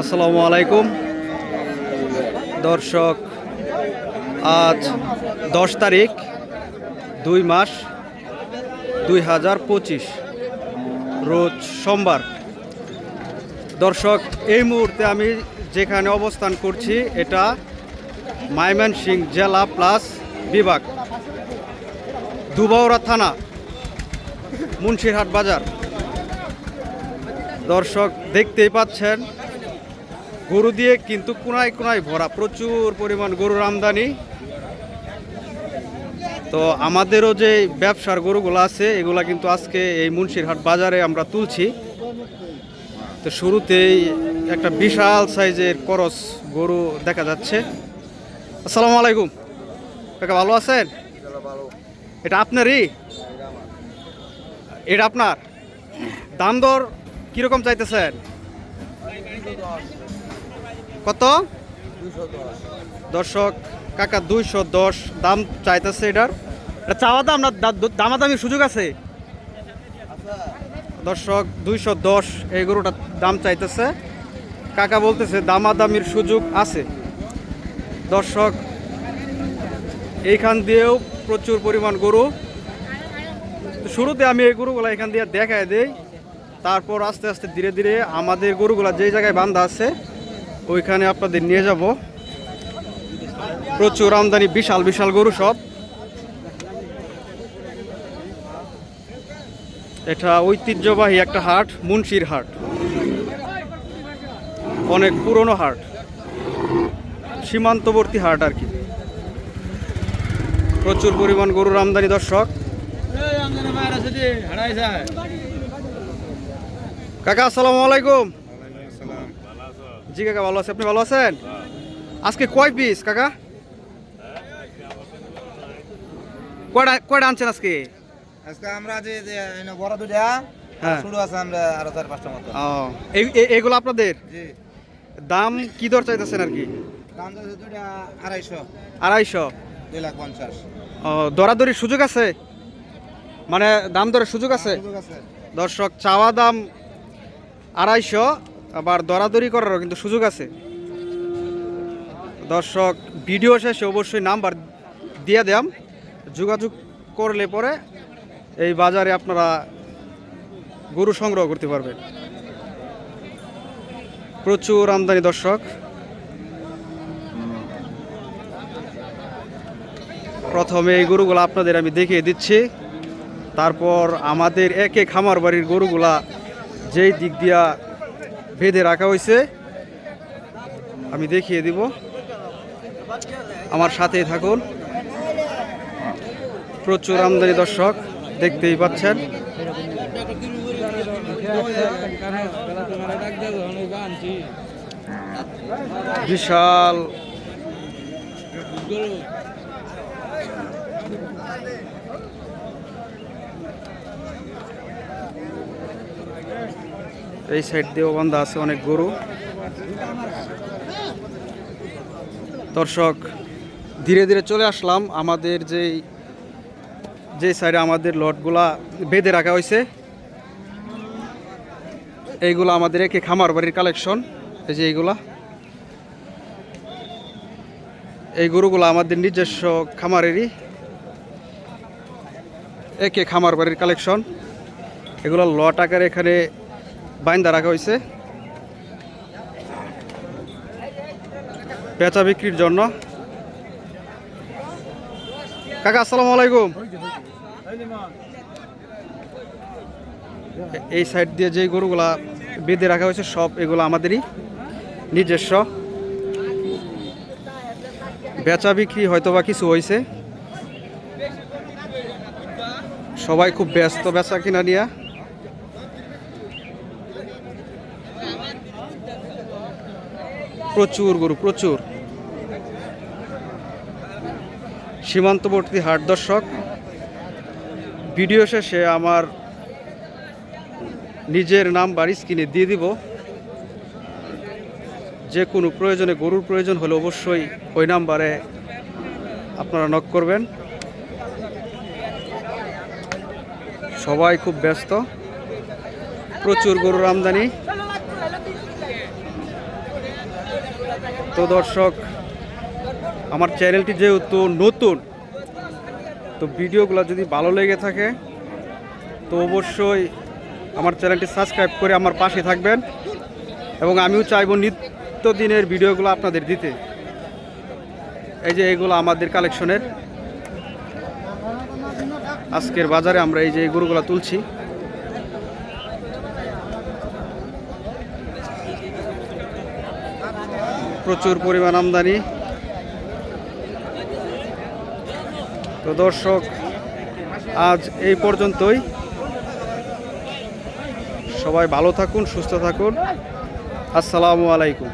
আসসালামু আলাইকুম। দর্শক, আজ দশ তারিখ, দুই মাস, দুই হাজার পঁচিশ, রোজ সোমবার। দর্শক, এই মুহূর্তে আমি যেখানে অবস্থান করছি, এটা মাইমনসিং জেলা প্লাস বিভাগ দুবাউরা থানা, মুন্সিরহাট বাজার। দর্শক দেখতেই পাচ্ছেন, গরু দিয়ে কিন্তু কোনায় কোনায় ভরা, প্রচুর পরিমাণ গরুর আমদানি। তো আমাদেরও যে ব্যবসার গরুগুলো আছে, এগুলা কিন্তু আজকে এই মুন্সিরহাট বাজারে আমরা তুলছি। তো শুরুতেই একটা বিশাল সাইজের করস গরু দেখা যাচ্ছে। আসসালামু আলাইকুম। কাকা, ভালো আছেন? এটা আপনারই? এটা আপনার? দাম দর? কীরকম চাইতেছেন? কত? দর্শক, কাকা দুইশো দশ, দাম চাইতেছে এটার। এটা চাওয়া দাম না দামাদামি সুযোগ আছে? দর্শক, দুইশো দশ, এই গরুটার দাম চাইতেছে। কাকা বলতেছে, দামাদামির সুযোগ আছে। দর্শক, এইখান দিয়েও প্রচুর পরিমাণ গরু। শুরুতে আমি এই গরুগুলো এখান দিয়ে দেখায় দেই। তারপর আস্তে আস্তে ধীরে ধীরে আমাদের গরুগুলা যেই জায়গায় বান্ধা আছে, ওইখানে আপনাদের নিয়ে যাব। প্রচুর আমদানি, বিশাল বিশাল গরু সব। এটা ঐতিহ্যবাহী একটা হাট, মুন্সির হাট। অনেক পুরনো হাট। সীমান্তবর্তী হাট আর কি। প্রচুর পরিমাণ গরুর আমদানি, দর্শক। কাকা আসসালামু আলাইকুম। জি কাকা ভালো আছে। আপনি ভালো আছেন? আজকে কয় পিস কাকা? কয়টা কয়টা আনছেন আজকে? আজকে আমরা যে বড় দুটা হ্যাঁ। শুরু আছে আমরা আরও চার পাঁচটা মতো। ও এই এই- এগুলো আপনাদের? দাম কি দর চাইতেছেন আর কি? দাম দুটা আড়াইশো। আড়াইশো? দুই লাখ পঞ্চাশ। ও দরাদরির সুযোগ আছে? মানে দাম দরের সুযোগ আছে। দর্শক চাওয়া দাম আড়াইশো, আবার দরাদরি করারও কিন্তু সুযোগ আছে। দর্শক, ভিডিও শেষে অবশ্যই নাম্বার দিয়ে দেম যোগাযোগ করলে পরে এই বাজারে আপনারা গরু সংগ্রহ করতে পারবেন। প্রচুর আমদানি দর্শক। প্রথমে এই গরুগুলো আপনাদের আমি দেখিয়ে দিচ্ছি। তারপর আমাদের একে খামার বাড়ির গরুগুলা যেই দিক দিয়া বেঁধে রাখা হয়েছে আমি দেখিয়ে দিব। আমার সাথেই থাকুন। প্রচুর আমদানি দর্শক, দেখতেই পাচ্ছেন। বিশাল এই সাইড দিয়েও বান্ধা আছে অনেক গরু। দর্শক, ধীরে ধীরে চলে আসলাম। আমাদের যেই যে সাইডে আমাদের লটগুলা বেঁধে রাখা হয়েছে, এইগুলো আমাদের একে খামার বাড়ির কালেকশন এই যে এইগুলা। এই গরুগুলো আমাদের নিজস্ব খামারেরই একে খামার বাড়ির কালেকশন এগুলো লট আকারে এখানে বাইন্দা রাখা হয়েছে। বেচা বিক্রির জন্য। কাকা, আসসালামু আলাইকুম। এই সাইড দিয়ে যে গরুগুলা বেঁধে রাখা হয়েছে, সব এগুলো আমাদেরই নিজস্ব। বেচা বিক্রি হয়তো বা কিছু হয়েছে। সবাই খুব ব্যস্ত বেচা কিনা নিয়ে। প্রচুর গরু, প্রচুর। সীমান্তবর্তী হাট দর্শক, ভিডিও শেষে আমার নিজের নাম্বার স্ক্রিনে দিয়ে দিব। যে কোনো প্রয়োজনে, গরুর প্রয়োজন হলে অবশ্যই ওই নাম্বারে আপনারা নক করবেন। সবাই খুব ব্যস্ত। প্রচুর গরুর আমদানি। তো দর্শক, আমার চ্যানেলটি যেহেতু নতুন, তো ভিডিওগুলো যদি ভালো লেগে থাকে, তো অবশ্যই আমার চ্যানেলটি সাবস্ক্রাইব করে আমার পাশে থাকবেন এবং আমিও চাইব নিত্যদিনের ভিডিওগুলো আপনাদের দিতে। এই যে এগুলো আমাদের কালেকশনের। আজকের বাজারে আমরা এই যে গরুগুলো তুলছি। প্রচুর পরিমাণ আমদানি। তো দর্শক, আজ এই পর্যন্তই। সবাই ভালো থাকুন, সুস্থ থাকুন। আসসালামু আলাইকুম।